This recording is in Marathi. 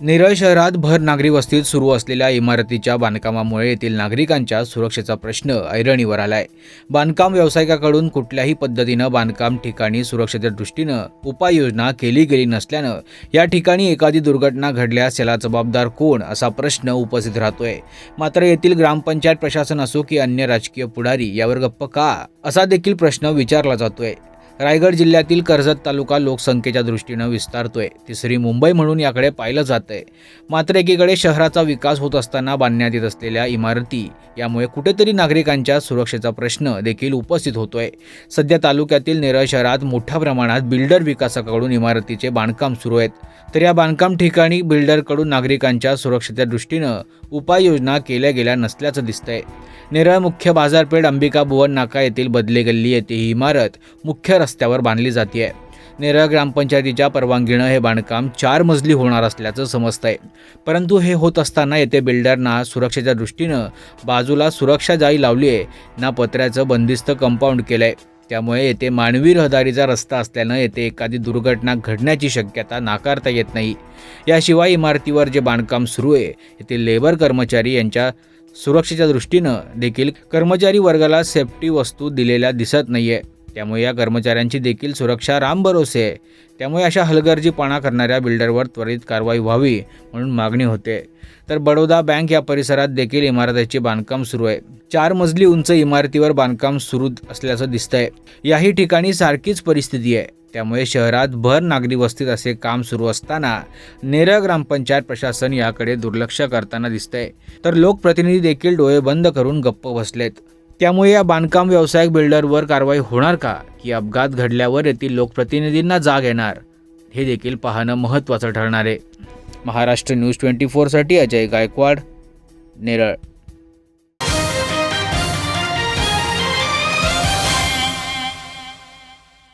नेरळ शहरात भर नागरी वस्तीत सुरू असलेल्या इमारतीच्या बांधकामामुळे येथील नागरिकांच्या सुरक्षेचा प्रश्न ऐरणीवर आलाय. बांधकाम व्यावसायिकाकडून कुठल्याही पद्धतीनं बांधकाम ठिकाणी सुरक्षेच्या दृष्टीनं उपाययोजना केली गेली नसल्यानं या ठिकाणी एखादी दुर्घटना घडल्यास याला जबाबदार कोण असा प्रश्न उपस्थित राहतोय. मात्र येथील ग्रामपंचायत प्रशासन असो की अन्य राजकीय पुढारी यावर गप्प का? असा देखील प्रश्न विचारला जातोय. रायगड जिल्ह्यातील कर्जत तालुका लोकसंख्येच्या दृष्टीनं विस्तारतोय. तिसरी मुंबई म्हणून याकडे पाहिलं जातंय. मात्र एकीकडे शहराचा विकास होत असताना बांधण्यात येत असलेल्या इमारती यामुळे कुठेतरी नागरिकांच्या सुरक्षेचा प्रश्न देखील उपस्थित होतोय. सध्या तालुक्यातील नेरळ शहरात मोठ्या प्रमाणात बिल्डर विकासकाकडून इमारतीचे बांधकाम सुरू आहेत. तर या बांधकाम ठिकाणी बिल्डरकडून नागरिकांच्या सुरक्षेच्या दृष्टीनं उपाययोजना केल्या गेल्या नसल्याचं दिसतंय. नेरळ मुख्य बाजारपेठ अंबिका भुवन नाका येथील बदले गल्ली येथे ही इमारत मुख्य रस्त्यावर बांधली जाते. आहे नेरळ ग्रामपंचायतीच्या परवानगीनं हे बांधकाम चार मजली होणार असल्याचं समजतंय. परंतु हे होत असताना येथे बिल्डरना सुरक्षेच्या दृष्टीनं बाजूला सुरक्षा जाळी लावली आहे ना पत्र्याचं बंदिस्त कंपाऊंड केलं आहे त्यामुळे येथे मानवी रहदारीचा रस्ता असल्यानं येथे एखादी दुर्घटना घडण्याची शक्यता नाकारता येत नाही. याशिवाय इमारतीवर जे बांधकाम सुरू आहे येथे लेबर कर्मचारी यांच्या सुरक्षेच्या दृष्टीनं देखील कर्मचारी वर्गाला सेफ्टी वस्तू दिलेल्या दिसत नाहीये. त्यामुळे या कर्मचाऱ्यांची देखील सुरक्षा राम भरोसे आहे. त्यामुळे अशा हलगर्जीपणा करणाऱ्या बिल्डरवर त्वरित कारवाई व्हावी म्हणून मागणी होते. तर बडोदा बँक या परिसरात देखील इमारतीचे बांधकाम सुरू आहे. चार मजली उंच इमारतीवर बांधकाम सुरू असल्याचं दिसतंय. याही ठिकाणी सारखीच परिस्थिती आहे. त्यामुळे शहरात भर नागरी वस्तीत असे काम सुरू असताना नेरळ ग्रामपंचायत प्रशासन याकडे दुर्लक्ष करताना दिसतंय. तर लोकप्रतिनिधी देखील डोळे बंद करून गप्प बसलेत. त्यामुळे या बांधकाम व्यावसायिक बिल्डरवर कारवाई होणार का? की अपघात घडल्यावर येथील लोकप्रतिनिधींना जाग येणार? हे देखील पाहणं महत्त्वाचं ठरणार आहे. महाराष्ट्र न्यूज ट्वेंटी फोरसाठी अजय गायकवाड नेरळ.